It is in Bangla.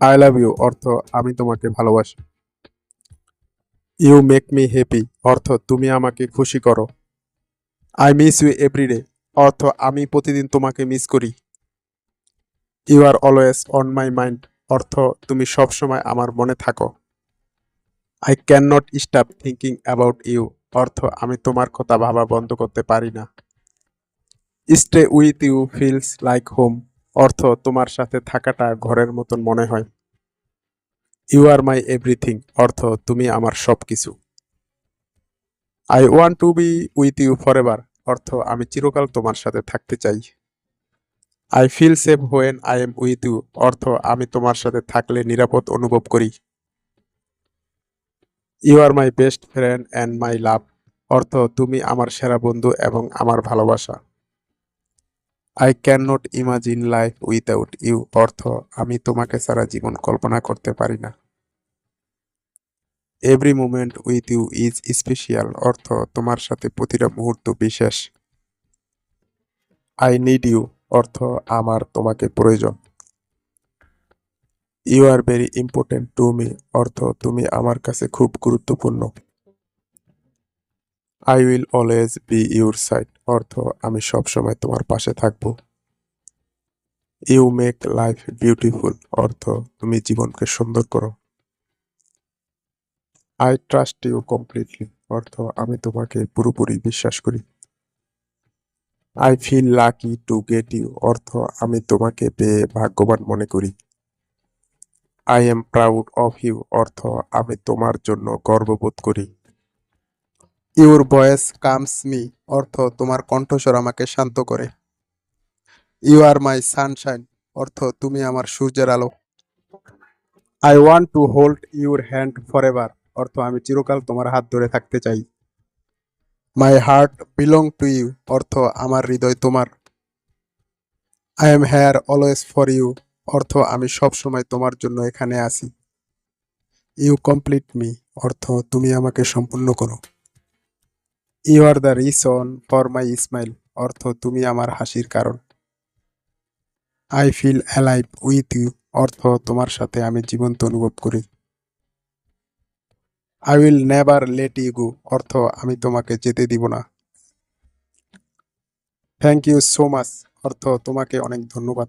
আই লাভ ইউ অর্থ আমি তোমাকে ভালোবাসি। ইউ মেক মি হ্যাপি অর্থ তুমি আমাকে খুশি করো। আই মিস ইউ এভরিডে অর্থ আমি প্রতিদিন তোমাকে মিস করি। You are always on my mind অর্থ তুমি সবসময় আমার মনে থাকো। I can not stop thinking about you অর্থ আমি তোমার কথা ভাবা বন্ধ করতে পারি না। Stay with you feels like home অর্থ তোমার সাথে থাকাটা ঘরের মতন মনে হয়। ইউ আর মাই এভরিথিং অর্থ তুমি আমার সব কিছু I want to be with you forever অর্থ আমি চিরকাল তোমার সাথে থাকতে চাই। I feel safe when I am with you অর্থ আমি তোমার সাথে থাকলে নিরাপদ অনুভব করি। You are my best friend and my love অর্থ তুমি আমার সেরা বন্ধু এবং আমার ভালোবাসা। I can not imagine life without you অর্থ, আমি তোমাকে ছাড়া জীবন কল্পনা করতে পারি না। Every moment with you is special অর্থ, তোমার সাথে প্রতিটা মুহূর্ত বিশেষ। আই নিড ইউ অর্থ, আমার তোমাকে প্রয়োজন। You are very important to me অর্থ, তুমি আমার কাছে খুব গুরুত্বপূর্ণ। I will always be your side অর্থ, আমি সবসময় তোমার পাশে থাকব। ইউ মেক লাইফ বিউটিফুল অর্থ, তুমি জীবনকে সুন্দর করো। আই ট্রাস্ট ইউ কমপ্লিটলি অর্থ, আমি তোমাকে পুরোপুরি বিশ্বাস করি। I feel lucky to get you অর্থ, আমি তোমাকে পেয়ে ভাগ্যবান মনে করি। I am proud of you অর্থ, আমি তোমার জন্য গর্ববোধ করি। ইউর ভয়েস কামস মি, অর্থ তোমার কণ্ঠস্বর আমাকে শান্ত করে। ইউ আর মাই সানশাইন, অর্থ তুমি আমার সূর্যের আলো। I want to hold your hand forever অর্থ আমি চিরকাল তোমার হাত ধরে থাকতে চাই। My heart belong to you, অর্থ আমার হৃদয় তোমার। I am here always for you, অর্থ আমি সব সময় তোমার জন্য এখানে আছি। ইউ কমপ্লিট মি, অর্থ তুমি আমাকে সম্পূর্ণ করো। You are the reason for my smile অর্থ তুমি আমার হাসির কারণ। I feel alive with you অর্থ তোমার সাথে আমি জীবন্ত অনুভব করি। I will never let you go অর্থ আমি তোমাকে যেতে দিব না। থ্যাংক ইউ সো মাচ অর্থ তোমাকে অনেক ধন্যবাদ।